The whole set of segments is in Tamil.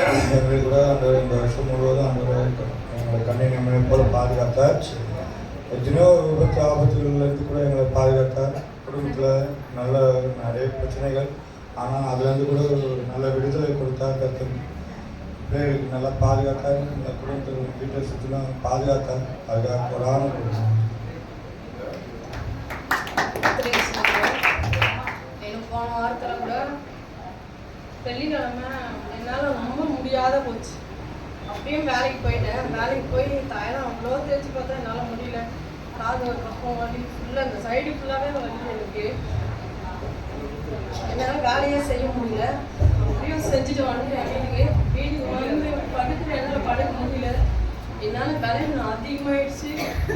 எங்களுக்கு கூட அந்த இந்த வருஷம் முழுவதும் அந்த எங்களை கண்ணை நம்மை போல பாதுகாத்தார் எத்தனையோ விபத்து ஆபத்துகள்லேருந்து கூட எங்களை பாதுகாத்தார் குடும்பத்தில் நல்ல நிறைய பிரச்சனைகள் ஆனால் அதுலேருந்து கூட ஒரு நல்ல விடுதலை கொடுத்தார் கத்தர் பிள்ளைகளுக்கு நல்லா பாதுகாத்தார் இந்த குடும்பத்தில் வீட்டை சுற்றிலாம் பாதுகாத்தார் அதுக்காக ஒரு ஆணை கொடுத்தார் எனக்கு போன வாரத்தில் கூட வெள்ளிக்கிழமை என்னால் ரொம்ப முடியாத போச்சு. அப்பயும் வேலைக்கு போயிட்டேன். வேலைக்கு போய் தைலம் அவ்வளோ தேய்ச்சி பார்த்தா என்னால் முடியல. காது ஒரு பக்கம் வலி ஃபுல்லாக இந்த சைடு ஃபுல்லாகவே வலி எனக்கு. என்னால் வேலையே செய்ய முடியல. அப்படியும் செஞ்சுட்டு வந்துட்டேன் வீட்டுக்கு வீட்டுக்கு வந்து படுக்கிற என்னால் படுக்க முடியல. என்னால் வேலை அதிகமாயிடுச்சு.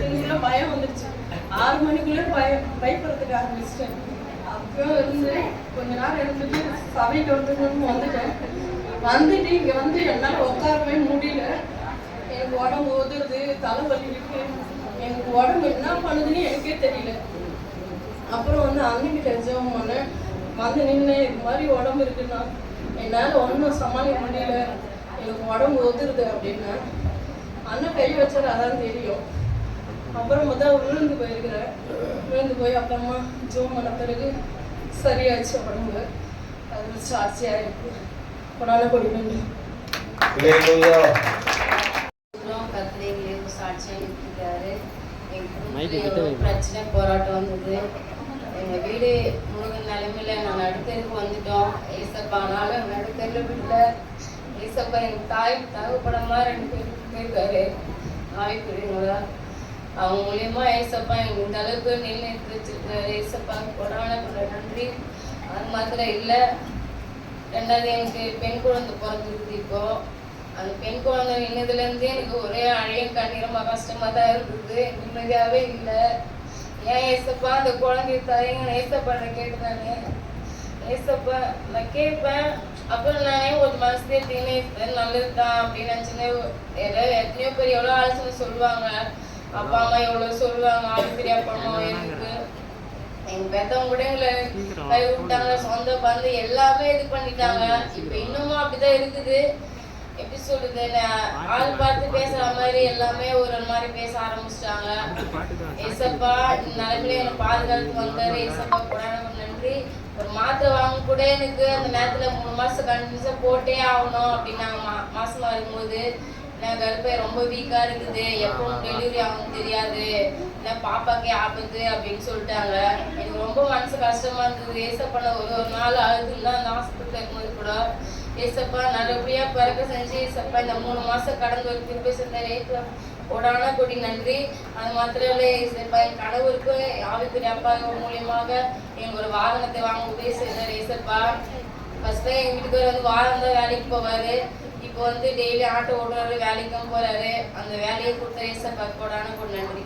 எனக்குள்ள பயம் வந்துடுச்சு ஆறு மணிக்குள்ளே பயம் பயப்படுறதுக்கு ஆரம்பிச்சிட்டேன். அப்போ இருந்து கொஞ்ச நேரம் இருந்துட்டு சபைக்கு வரதுக்கு வந்துட்டேன். வந்துட்டு இங்கே வந்து என்னால் உட்காரவே முடியல. எனக்கு உடம்பு உதுருது தலைவலி இருக்கு. எனக்கு உடம்பு என்ன பண்ணுதுன்னு எனக்கே தெரியல. அப்புறம் வந்து அண்ணன்கிட்ட ஜெபம் பண்ணேன். வந்து நின்று இது மாதிரி உடம்பு இருக்குன்னா என்னால் ஒன்றும் சமாளிக்க முடியல. எனக்கு உடம்பு ஒதுருது அப்படின்னா. அண்ணன் கை வச்சாரு அதான் தெரியும். அப்புறம் பார்த்தா விழுந்து போயிருக்கிறேன் விழுந்து போய் அப்புறமா ஜோம் பண்ண பிறகு சரியாச்சு உடம்பு. அது சாட்சியாக இருக்கு கொடான கொடி நன்றி. அப்புறம் கர்த்தர் எங்களுக்கு பிரச்சனை போராட்டம் வந்தது. எங்க வீடு முழுக நிலைமையில நான் நடுத்தருக்கு வந்துட்டோம். ஏசப்பானாலும் நடுத்தரில் விடல. ஏசப்பா எங்க தாய் தகப்படமா ரெண்டு பேர் போயிருக்காரு. ஆய்க்குறிங்களா அவங்க மூலியமா ஏசப்பா எங்க இந்த அளவுக்கு நிலைநிறுத்தி வச்சிருக்காரு ஏசப்பா கொடான நன்றி. அது மாத்திரம் இல்லை. ரெண்டாவது எனக்கு பெண் குழந்தை பிறந்திருக்கு இப்போ. அந்த பெண் குழந்தை நின்னதுலேருந்து எனக்கு ஒரே அழைய கண்ணீரமாக கஷ்டமாக தான் இருந்தது. நிம்மதியாகவே இல்லை. ஏன் ஏசப்பா அந்த குழந்தைய தாயங்க ஏசப்பா நான் கேட்டுதானே ஏசப்பா நான் கேட்பேன். அப்புறம் நானே ஒரு மனசுலேயே தீனே நல்லது தான் அப்படின்னு நினச்சினேன் எதாவது எத்தனையோ பேர் எவ்வளோ ஆலோசனை சொல்லுவாங்க. அப்பா அம்மா எவ்வளவு சொல்லுவாங்க ஆஸ்திரியா அப்பா எனக்கு எங்க பெத்தவங்க கூட எங்களை கை விட்டாங்க சொந்த பந்து எல்லாமே இது பண்ணிட்டாங்க. இப்ப இன்னமும் அப்படிதான் இருக்குது. எப்படி சொல்றது ஆள் பார்த்து பேசுற மாதிரி எல்லாமே ஒரு மாதிரி பேச ஆரம்பிச்சிட்டாங்க. ஏசப்பா இந்த நிலைமையில என்னை பாதுகாத்து வந்தாரு. ஏசப்பா கூட நன்றி. ஒரு மாத்திரை வாங்க கூட எனக்கு அந்த நேரத்துல மூணு மாசம் கண்டினியூஸா போட்டே ஆகணும் அப்படின்னாங்க. மா மாசமா இருக்கும்போது நான் கருப்பை ரொம்ப வீக்கா இருக்குது. எப்போ டெலிவரி ஆகும் தெரியாது. இல்லை பாப்பாக்கே ஆபத்து அப்படின்னு சொல்லிட்டாங்க. எனக்கு ரொம்ப மனசு கஷ்டமா இருந்தது ஏசப்பா ஒரு ஒரு நாள் அழுதுன்னா அந்த ஹாஸ்பிட்டல் இருக்கும்போது கூட ஏசப்பா நல்லபடியா பிறக்க செஞ்சு ஏசப்பா இந்த மூணு மாசம் கடந்து ஒரு திருப்பி செஞ்சாரு கொடான கொடி நன்றி. அது மாத்திரம் இல்லை ஏசப்பா என் கணவருக்கு ஆவிக்குரிய அப்பா மூலியமாக எங்கள் ஒரு வாகனத்தை வாங்க உதவி செய்தார் ஏசப்பா. ஃபர்ஸ்ட் எங்க வீட்டுக்கு வந்து வாரம் தான் வேலைக்கு போவாரு. இப்போ வந்து டெய்லி ஆட்டோ ஓடுறாரு வேலைக்கும் போறாரு. அந்த வேலையை கொடுத்த ஏசப்பா கொடான கொடி நன்றி.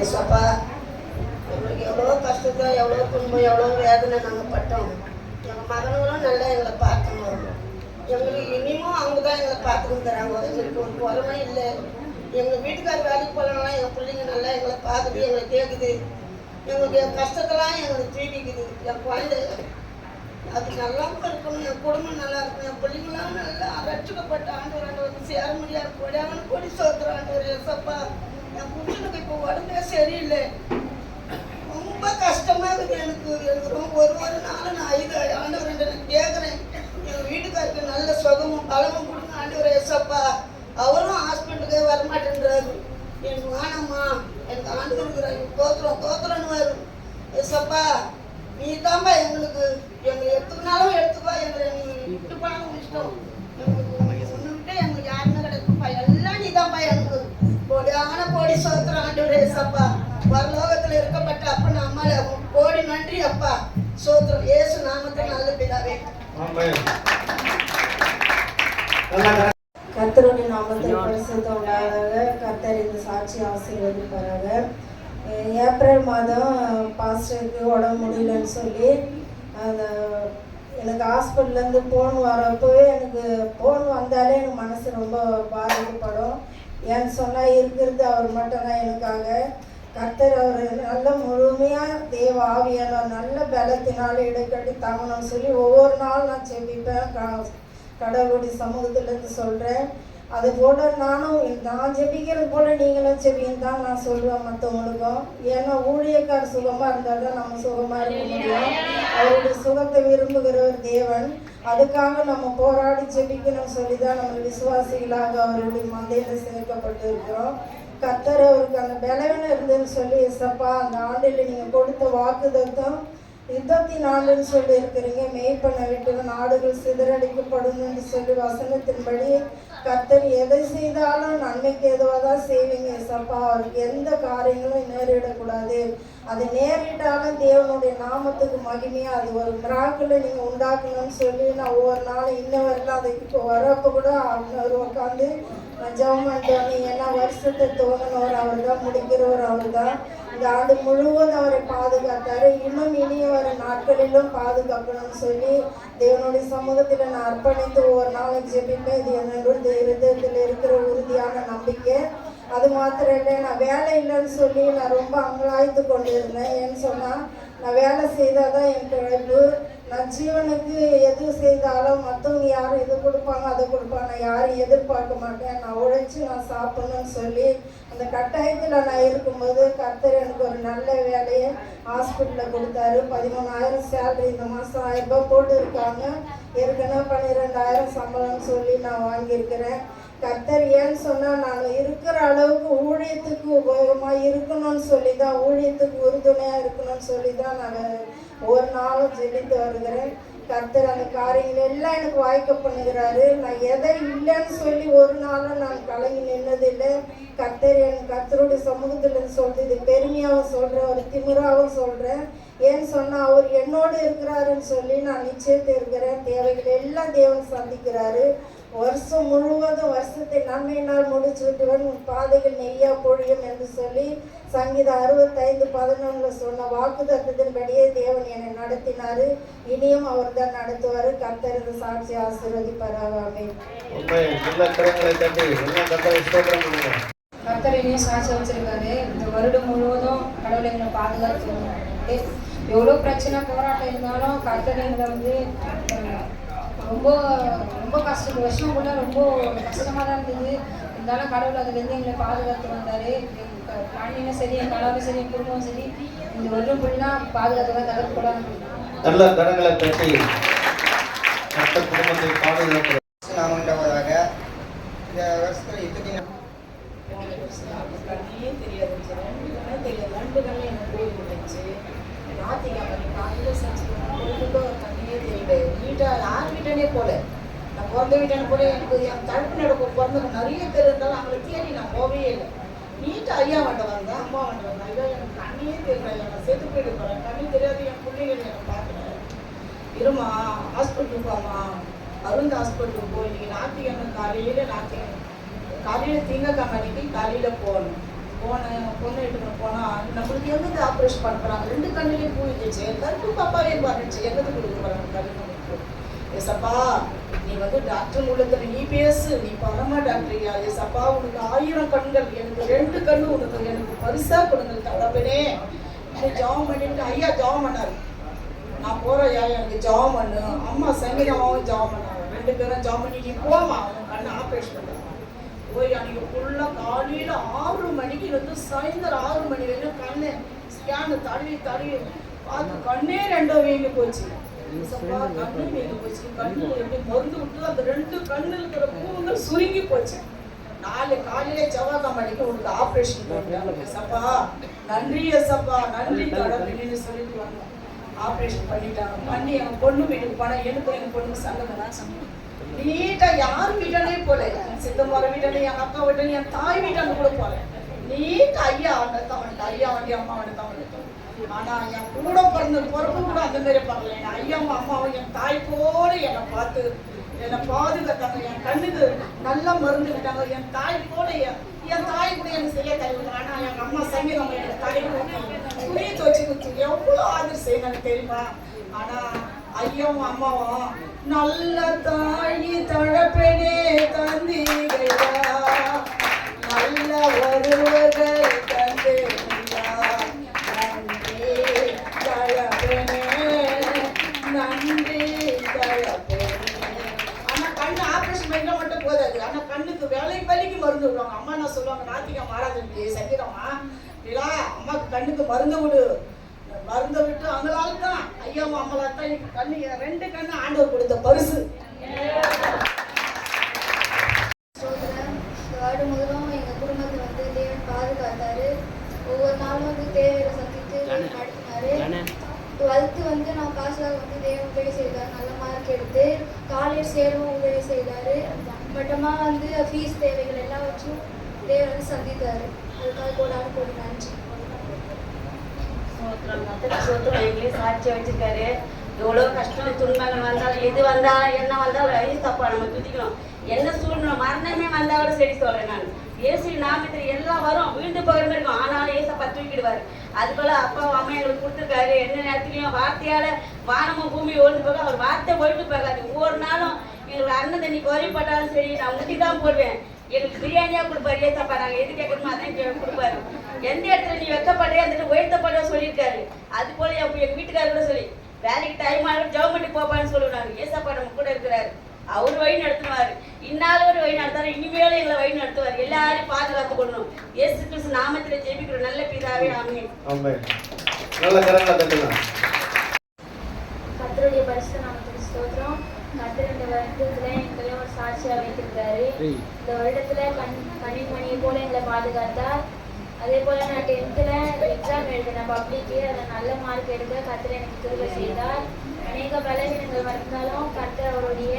ஏசப்பா எங்களுக்கு எவ்வளோ கஷ்டத்தை எவ்வளோ துன்பம் எவ்வளோ வேதனை நாங்கள் பட்டோம். எங்கள் மகனுங்களும் நல்லா எங்களை பார்க்கணும். எங்களுக்கு இனியும் அவங்க தான் எங்களை பார்த்துக்கிட்டு தராங்க. எங்களுக்கு ஒரு குறமே இல்லை. எங்கள் வீட்டுக்கார் வேலைக்கு போகலன்னா எங்கள் பிள்ளைங்க நல்லா எங்களை பார்க்குது எங்களை கேட்குது எங்களுக்கு என் கஷ்டத்தெல்லாம் எங்களுக்கு தீவிக்குது என் குழந்தை அது நல்லாவும் இருக்கணும். என் குடும்பம் நல்லா இருக்கணும். என் பிள்ளைங்களாம் நல்லா ரட்சிக்கப்பட்ட ஆண்டவர். ஆண்டவர் சேர முடியாது கொடியாமனு கொடி சோத்துற ஆண்டவர் ஏசப்பா. என் புருஷனுக்கு இப்போ உடம்பே சரியில்லை. ரொம்ப கஷ்டமா இருக்குது எனக்கு. எனக்கு ரொம்ப ஒரு ஒரு நாள் நான் ஐந்து ஆண்டவர் நான் கேட்குறேன். எங்கள் வீட்டுக்காருக்கு நல்ல சுகமும் பலமும் கொடுங்க ஆண்டவர் ஏசப்பா. அவரும் ஹாஸ்பிட்டலுக்கே வரமாட்டேன்றாரு. எனக்கு வேணாம்மா என் ஆண்டவர் தோத்துறோம் தோத்துறோன்னு வரும் ஏசப்பா நீ தான்ப்பா எங்களுக்கு எங்களை எடுத்துக்கினாலும் எடுத்துப்பா எங்களை நீ விட்டு போனாலும் இஷ்டம். எங்களுக்கு ஒன்று விட்டு எங்களுக்கு யாருமே கிடைக்கும்ப்பா எல்லாம் நீ தான்ப்பா எங்களுக்கு. கோடியான கோடி சோத்திரம் ஆண்டவரே ஏசப்பா வரலோகத்தில் இருக்கப்பட்ட அப்பா அம்மால கோடி நன்றி அப்பா. சோத்திரம் ஏசு நாமத்தில் நல்ல பிதாவே. கர்த்தருடைய நாமத்தில் பரிசுத்தம் உண்டாதாக கர்த்தர் இந்த சாட்சி ஆசீர்வதிப்பாராக. ஏப்ரல் மாதம் பாஸ்டருக்கு உடம்பு முடியலன்னு சொல்லி அந்த எனக்கு ஹாஸ்பிட்டல்லேருந்து ஃபோன் வரப்போவே எனக்கு ஃபோன் வந்தாலே எனக்கு மனசு ரொம்ப பாதிக்கப்படும். ஏன்னு சொன்னால் இருக்கிறது அவர் மட்டும்தான் எனக்காக. கர்த்தர் அவர் நல்ல முழுமையாக தேவ ஆவியானவர் நல்ல பலத்தினால இடைக்கட்டி தாங்கணும்னு சொல்லி ஒவ்வொரு நாள் நான் செபிப்பேன் கடவுளுடைய சமூகத்திலேருந்து சொல்கிறேன் அது போல் நானும் நான் ஜெபிக்கிறது போல் நீங்களும் ஜெபின்னு தான் நான் சொல்லுவேன் மற்றவங்களுக்கும் ஏன்னா ஊழியக்கார் சுகமாக இருந்தால் தான் நம்ம சுகமாக இருக்க முடியும். அவருடைய சுகத்தை விரும்புகிறவர் தேவன். அதுக்காக நம்ம போராடி ஜெபிக்கணும்னு சொல்லி தான் நம்ம விசுவாசிகளாக அவருடைய மந்தையில் சேர்க்கப்பட்டு இருக்கிறோம். கத்தர் அவருக்கு அந்த பலவீனம் இருந்துன்னு சொல்லி சப்பா அந்த ஆண்டில் நீங்கள் கொடுத்த வாக்குதத்தம் யுத்தத்தின் ஆண்டுன்னு சொல்லி இருக்கிறீங்க. மேய்ப்பண்ண விட்டு நாடுகள் சிதறடிக்கப்படும் சொல்லி வசனத்தின்படி கத்தர் எதை செய்தாலும் நன்மைக்கு எதுவாக தான் செய்வீங்க சப்பா அவருக்கு எந்த காரியங்களும் நேரிடக்கூடாது. அது நேரிட்டாலும் தேவனுடைய நாமத்துக்கு மகிமையாக அது ஒரு மிராக்கில் நீங்கள் உண்டாக்கணும்னு சொல்லி நான் ஒவ்வொரு நாளும் இன்ன வரலாம் அது இப்போ வரப்போ கூட அவர் உட்காந்து நான் ஜெபம் பண்ணிட்டோம் ஏன்னா வருஷத்தை தோணுனவர் அவர் தான் முடிக்கிறவர் அவர் தான் இந்த ஆண்டு முழுவதும் அவரை பாதுகாத்தாரு. இன்னும் இனிய வர நாட்களிலும் பாதுகாக்கணும்னு சொல்லி தேவனுடைய சமூகத்தில் நான் அர்ப்பணித்து ஒவ்வொரு நாளும் ஜெபிப்பேன். இது என்னுடைய இருதயத்தில் இருக்கிற உறுதியான நம்பிக்கை. அது மாத்திரம் இல்லை நான் வேலை இல்லைன்னு சொல்லி நான் ரொம்ப அங்கலாய்த்து கொண்டு இருந்தேன் ஏன்னு சொன்னால் நான் வேலை செய்தால் தான் என் பிழைப்பு நான் ஜீவனுக்கு எது செய்தாலும் மற்றவங்க யாரும் இது கொடுப்பாங்க அதை கொடுப்பாங்க நான் யாரும் எதிர்பார்க்க மாட்டேன். நான் உழைச்சி நான் சாப்பிடணும்னு சொல்லி அந்த கட்டாயத்தில் நான் இருக்கும்போது கர்த்தர் எனக்கு ஒரு நல்ல வேலையை ஹாஸ்பிட்டலில் கொடுத்தாரு. பதிமூணாயிரம் சேலரி இந்த மாதம் ஆயிரம் ரூபாய் போட்டு இருக்காங்க ஏற்கனவே பன்னிரெண்டாயிரம் சம்பளம்னு சொல்லி நான் வாங்கியிருக்கிறேன். கர்த்தர் ஏன்னு சொன்னால் நாங்கள் இருக்கிற அளவுக்கு ஊழியத்துக்கு உபயோகமாக இருக்கணும்னு சொல்லி தான் ஊழியத்துக்கு உறுதுணையாக இருக்கணும்னு சொல்லி தான் நான் ஒரு நாளும் ஜெபித்து வருகிறேன். கர்த்தர் அந்த காரியங்கள் எல்லாம் எனக்கு வாய்க்க பண்ணுகிறாரு. நான் எதை இல்லைன்னு சொல்லி ஒரு நாளும் நான் கலங்கி நின்னதில்லை. கர்த்தர் என் கர்த்தருடைய சமூகத்தில் சொல்றது இது பெருமையாகவும் சொல்கிறேன் ஒரு திமிராகவும் சொல்கிறேன் ஏன்னு சொன்னால் அவர் என்னோடு இருக்கிறாருன்னு சொல்லி நான் நிச்சயத்தை இருக்கிறேன். தேவைகள் எல்லாம் தேவன் சந்திக்கிறாரு. வருஷம் முழுவதும் வருஷத்தை நன்மையினால் முடிச்சு விட்டுவன் உன் பாதைகள் நெய்யா பொழியும் என்று சொல்லி சங்கீதம் அறுபத்தைந்து பதினொன்றுல சொன்ன வாக்குதத்தின்படியே தேவன் என்னை நடத்தினாரு. இனியும் அவர் தான் நடத்துவார். கர்த்தரது சாட்சி ஆசீர்வதிப்பாராமே உண்மை நல்ல கரங்களை தட்டி என்ன கத்தரை ஸ்தோத்திரம் பண்ணுங்க. கர்த்தர் இனியும் சாட்சி வச்சிருக்காரு. இந்த வருடம் முழுவதும் கடவுளை எங்களை பாதுகாத்து எவ்வளோ பிரச்சனை போராட்டம் இருந்தாலும் கர்த்தர் எங்களை வந்து ரொம்ப ரொம்ப கஷ்டம். வருஷம் கூட ரொம்ப கஷ்டமாக தான் இருந்தது. இருந்தாலும் கடவுள் அதுலேருந்து எங்களை பாதுகாத்து வந்தார். பிளானிங்கும் சரி என் கலாவும் சரி என் குடும்பமும் சரி இந்த வருடம் ஃபுல்லாக பாதுகாத்து தான் கதவு கூட நல்ல கரங்களை தட்டி மற்ற குடும்பத்தை பாதுகாக்கிற நாம் உண்டாவதாக இந்த வருஷத்தில் யுத்தத்தின் கண்ணிலே தெரியாது கண்ணே தெரியாது. ரெண்டு கண்ணே எனக்கு போய் இருந்துச்சு. ஞாத்திக்கிழமை காலையில் செஞ்சு பொழுதுக்கு கண்ணிலே தெரியல வீட்டாக யார் வீட்டானே போல. நான் பிறந்த வீட்டான போல எனக்கு என் தடுப்பு நடக்கும் பிறந்தவங்க நிறைய பேர் இருந்தாலும் அவங்கள தேடி நான் போகவே இல்லை. நீட்டாக ஐயா வண்ட வந்தேன் அம்மா வண்ட வந்தேன். ஐயா எனக்கு கண்ணியே தெரியல. நான் செத்து போயிட்டு போகிறேன் கண்ணி தெரியாது என் பிள்ளைகள் எனக்கு பார்க்குறேன் இருமா ஹாஸ்பிட்டலுக்கு போமா அருண் ஹாஸ்பிட்டலுக்கு போய் இன்னைக்கு ஞாத்திக்கிழமை காலையில் ஞாத்திக்கிழமை காலையில் திங்கக்கிழமை அன்னைக்கு காலையில் போகணும். போனேன் பொண்ணு எடுத்துகிட்டு போனால் நம்மளுக்கு எங்கிருந்து ஆப்ரேஷன் பண்ண போகிறாங்க ரெண்டு கண்ணுலேயும் பூ இருந்துச்சு. கருப்பு பாப்பாவே பாருச்சு எங்கிருந்து கொடுக்க போகிறாங்க கருப்பு ஏசப்பா நீ வந்து டாக்டர் உள்ளத்துல நீ பேசு நீ பரம டாக்டரியா ஏசப்பா உனக்கு ஆயிரம் கண்கள் எனக்கு ரெண்டு கண்ணு உனக்கு எனக்கு பரிசா கொடுங்க நீ ஜாம் பண்ணிட்டு ஐயா ஜாம் பண்ணாரு. நான் போறேன் ஐயா எனக்கு ஜாம் பண்ணு. அம்மா சங்கீதமாவும் ஜாம் பண்ணாங்க. ரெண்டு பேரும் ஜாம் பண்ணி நீ போமா உன் கண்ணை ஆப்ரேஷன் பண்ணாங்க போய் அன்னைக்கு ஃபுல்லாக காலையில் ஆறு மணிக்கு வந்து சாயந்தரம் ஆறு மணி வரைக்கும் கண்ணு ஸ்கேனு தடவி தடவி பார்த்து கண்ணே ரெண்டோ வீங்கி போச்சு. சப்பா, கண்ணு வீங்கி போச்சு. கண்ணு எப்படி மருந்து விட்டு அந்த ரெண்டு கண்ணு இருக்கிற பூங்க சுருங்கி போச்சு. நாலு காலையில செவ்வாய்க்கிழமை அன்னைக்கு உனக்கு ஆப்ரேஷன் பண்ணிட்டாங்க சப்பா நன்றி சப்பா நன்றி கடவுள்னு சொல்லிட்டு வந்தோம் ஆப்ரேஷன் பண்ணிட்டாங்க. பண்ணி என் பொண்ணு வீட்டுக்கு போனால் எனக்கும் என் பொண்ணுக்கு சங்கடம் தான் சொன்னேன் நீட்டா யார் வீட்டானே போல? என் சித்தம்மார வீட்டானே என் அக்கா வீட்டானே என் தாய் வீட்டானு கூட போல. நீட்டா ஐயா அவனை தான் ஐயா வண்டி அம்மா வண்டி தான் ஆனால் ஆனா என் கூட பிறந்த பிறப்பு கூட அந்த மாதிரி பார்க்கல என் ஐயாவும் அம்மாவும் என் தாய் போல என்னை பார்த்து என்னை பாதுகாத்தாங்க. என் கண்ணுக்கு நல்லா மருந்து கிட்டாங்க என் தாய் போல என் தாய் கூட எனக்கு செய்ய தருவாங்க ஆனா என் அம்மா சங்கீதம் என் தாய் துணியை துவச்சி கொடுத்து எவ்வளவு ஆதரவு செய்யணும் தெரியுமா? ஆனா ஐயாவும் அம்மாவும் நல்ல தாயி தழப்பெனே தந்தீரையா. நல்ல ஒருவர்கள் கண்ணுக்கு வேலை வலிக்கு மருந்து விடுவாங்க அம்மா என்ன சொல்லுவாங்க? நாத்திகம் மாறாது சக்கிரமா இல்லா அம்மாக்கு கண்ணுக்கு மருந்து விடு. மருந்தை விட்டு அவங்களால தான் ஐயாவும் அம்மளால தான் இன்னைக்கு கண்ணு ரெண்டு கண்ணு ஆண்டவர் கொடுத்த பரிசு. வருடம் முழுவதும் எங்கள் குடும்பத்தை வந்து தேவன் பாதுகாத்தாரு. ஒவ்வொரு நாளும் வந்து தேவையை சந்தித்து நடத்தினாரு. டுவெல்த்து வந்து நான் பாஸாக வந்து தேவன் உதவி செய்தார். நல்ல மார்க் எடுத்து காலேஜ் சேரவும் உதவி செய்தார் மட்டமாக வந்து ஃபீஸ் தேவைகள் எல்லாம் வச்சும் தேவை வந்து சந்தித்தார் அதுக்காக கோடான கோடி நன்றி. சோத்திரம் வச்சிருக்காரு. எவ்வளோ கஷ்டம் துன்பங்கள் வந்தாலும் எது வந்தாலும் என்ன வந்தாலும் ஐயப்பா நம்ம துதிக்கணும். என்ன சூழ்நிலை மரணமே வந்தா கூட சரி சொல்றேன் நான். இயேசு நாமத்தில் எல்லாம் வரும். வீழ்ந்து போகிற மாதிரி இருக்கும். ஆனாலும் ஏசப்பா தூக்கிடுவார் அது போல அப்பாவும் அம்மா எங்களுக்கு கொடுத்துருக்காரு. எந்த நேரத்துலையும் வார்த்தையால வானமும் பூமி ஒழுந்து போக அவர் வார்த்தை ஒழுந்து போகாது ஒவ்வொரு நாளும் எங்களுக்கு அண்ணன் தண்ணி குறைப்பட்டாலும் சரி நான் ஊற்றி தான் போடுவேன். எங்களுக்கு பிரியாணியா கொடுப்பாரு ஏத்தப்பா. நாங்கள் எது கேட்கணுமோ அதான் கொடுப்பாரு. எந்த இடத்துல நீ வெக்கப்படுறியோ அந்த இடத்துல சொல்லியிருக்காரு. அது போல என் வீட்டுக்காரர் கூட சொல்லி வேலைக்கு டைம் ஆகும் ஜவுமெண்ட்டு போப்பான்னு சொல்லுவாங்க ஏசப்பா நம்ம கூட இருக்கிறாரு. அவர் வழி நடத்துவார். இன்னாலும் ஒரு வழி நடத்தாரு இனிமேலும் எங்களை வழி நடத்துவார். எல்லாரையும் பாதுகாத்து கொள்ளணும். இயேசு கிறிஸ்து நாமத்தில் ஜெபிக்கிறோம். நல்ல பிதாவே ஆமென். ஆமென். நல்ல கரங்களை தட்டுங்க. கத்தருடைய பரிசு நாமத்துக்கு ஸ்தோத்திரம். கத்தர் இந்த வருடத்துல எங்களை ஒரு சாட்சியாக வைத்திருக்காரு இந்த வருடத்துல கண் கணிமணியை போல எங்களை பாதுகாத்தார். அதே போல நான் டென்த்தில் எக்ஸாம் எழுதினேன். பப்ளிக்கு அதில் நல்ல மார்க் எடுக்க கத்தர் எனக்கு திரும்ப செய்தார். அநேக பலவீனங்கள் வந்தாலும் கத்தர் அவருடைய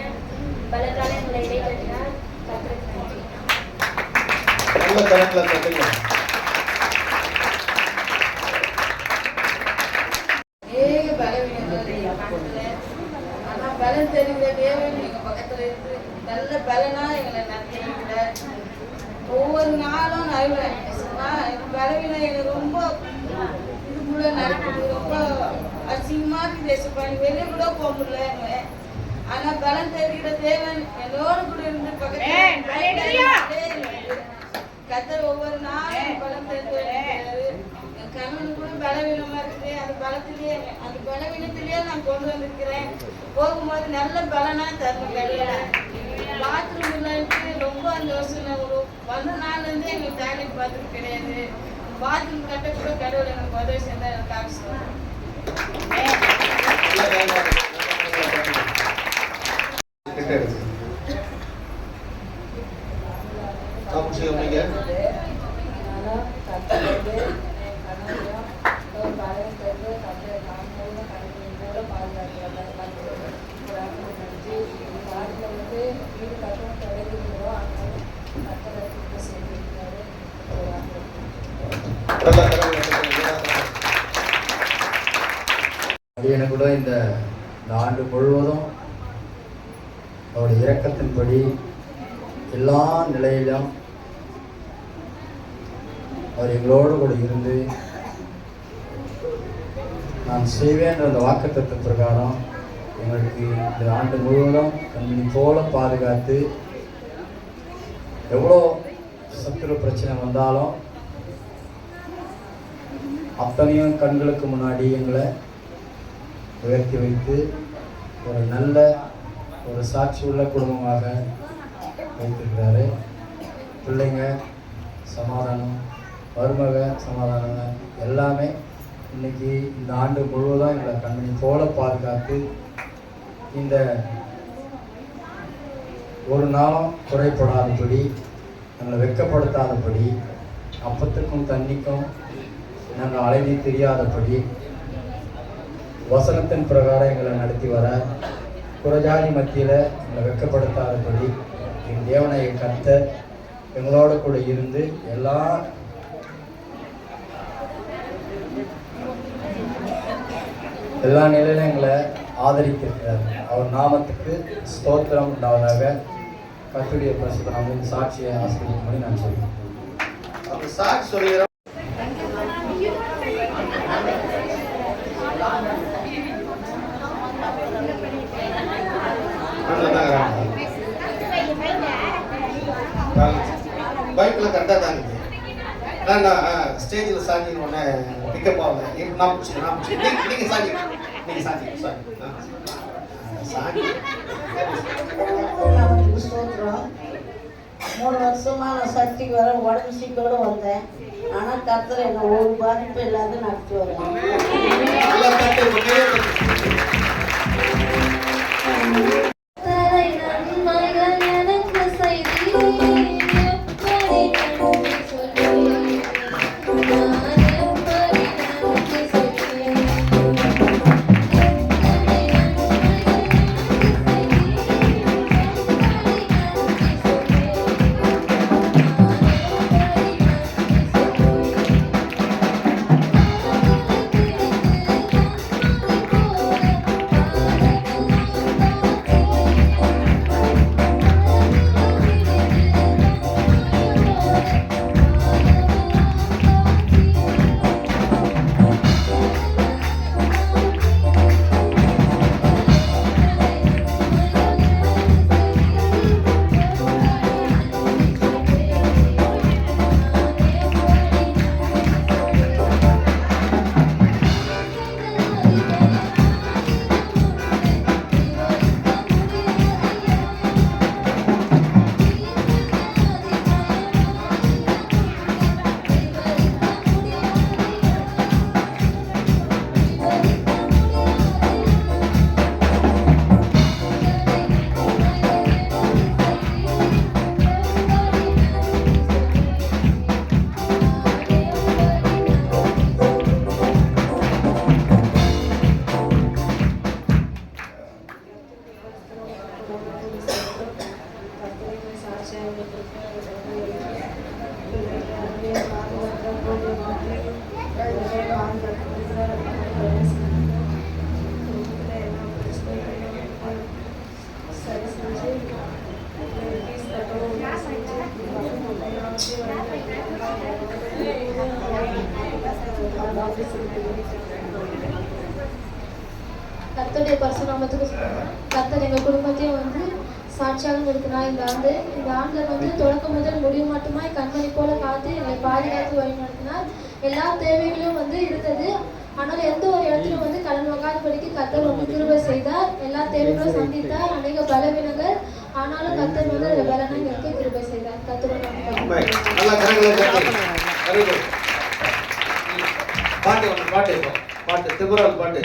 பலத்தால் எங்களை இடைக்கட்டினார் நல்ல தட்டுங்க என் ஆனா பலன் தெரிந்த தேவன் எங்க பக்கத்துல இருந்து நல்ல பலனா எங்களை நடத்தினீங்க ஒவ்வொரு நாளும் நான் பலவீனம் எனக்கு ரொம்ப இதுக்குள்ள நடக்குது ரொம்ப அசிங்கமா இருக்குது ஏசப்பா வெளியே கூட போக முடியல ஆனா பலன் தெரிகிற தேவன் என்னோட கூட இருந்து கத்தர் ஒவ்வொரு நாளும் பலம் தெரிந்து. என் கணவன் கூட பலவீனமா இருக்குது அந்த பலத்திலேயே அந்த பலவீனத்திலேயே நான் கொண்டு வந்திருக்கிறேன். போகும்போது நல்ல பலனா தரணும் கடையில பாத்ரூம் இல்லைன்ட்டு ரொம்ப அந்த வருஷம் நான் ஒரு வந்த நாள்ல இருந்து எங்களுக்கு டாய்லெட் பாத்ரூம் கிடையாது. பாத்ரூம் கட்ட கூட கடவுள் எனக்கு உதவி செஞ்சா எனக்கு அவசியம் நல்ல கரங்களை கிட்ட எடுத்து சாப்பிட்டு செய்வீங்க நல்ல கரங்களை தட்டுங்க அடியனை கூட இந்த இந்த ஆண்டு முழுவதும் அவருடைய இரக்கத்தின்படி எல்லா நிலையிலும் அவர் எங்களோடு கூட இருந்து நான் செய்வேன் அந்த வாக்குத்தத்த பிரகாரம் எங்களுக்கு இந்த ஆண்டு முழுவதும் கண்மணி போல பாதுகாத்து எவ்வளோ சத்துரு பிரச்சனை வந்தாலும் அத்தனையும் கண்களுக்கு முன்னாடி எங்களை உயர்த்தி வைத்து ஒரு நல்ல ஒரு சாட்சி உள்ள குடும்பமாக வைத்திருக்கிறாரு. பிள்ளைங்க சமாதானம் மருமக சமாதானம் எல்லாமே இன்னைக்கு இந்த ஆண்டு முழுவதும் எங்களை கண்மணி போல பாதுகாத்து இந்த ஒரு நாளும் குறைப்படாதபடி எங்களை வெட்கப்படுத்தாதபடி அப்பத்துக்கும் தண்ணிக்கும் நாங்கள் அலைவி தெரியாதபடி வசனத்தின் பிரகாரம் எங்களை நடத்தி வர புறஜாதி மத்தியில் எங்களை வெக்கப்படுத்தாதபடி என் தேவனையை கத்த எங்களோட கூட இருந்து எல்லா எல்லா நிலையிலும் எங்களை ஆதரித்திருக்கிறார். அவர் நாமத்துக்கு ஸ்தோத்திரம் உண்டாவதாக கத்துடைய பிரசுத்த நாமின் சாட்சியை ஆசிரியர் நான் சொல்கிறேன் அந்த சாட்சி சொல்லுகிறோம் பைக்கில் கரெக்டாக தான் இருக்குது நான் ஸ்டேஜில் சாஞ்சி உடனே பிக்கப் இரு, நான் பிடிச்சி நான் பிடிச்சி நீங்கள் சாஞ்சி நீங்கள் அவருக்கு ஸ்தோத்திரம் மூணு வருஷமா நான் சர்ச்சைக்கு வர உடம்பு சீட்டோடு வந்தேன். ஆனால் கர்த்தர் என்னை ஒரு பாதிப்பு இல்லாத நடத்தி வரேன் கர்த்தருடைய பரிசுநாமத்துக்கு கர்த்தர் எங்கள் குடும்பத்தையும் வந்து சாட்சியாக நிறுத்தினார் இந்த ஆண்டு இந்த ஆண்டில் வந்து தொடக்கம் முதல் முடிவு மட்டுமாய் கண்மணி போல காத்து எங்களை பாதுகாத்து வழி நடத்தினார். எல்லா தேவைகளும் வந்து இருந்தது. ஆனால் எந்த ஒரு இடத்திலும் வந்து கடன் வாங்காதபடிக்கு கர்த்தர் வந்து கிருபை செய்தார். எல்லா தேவைகளும் சந்தித்தார். அநேக பலவீனங்கள். ஆனாலும் கர்த்தர் வந்து அந்த பலனை எங்களுக்கு கிருபை செய்தார். கர்த்தரோட பாட்டு ஒன்று பாட்டு இப்போ பாட்டு திருக்குறள் பாட்டு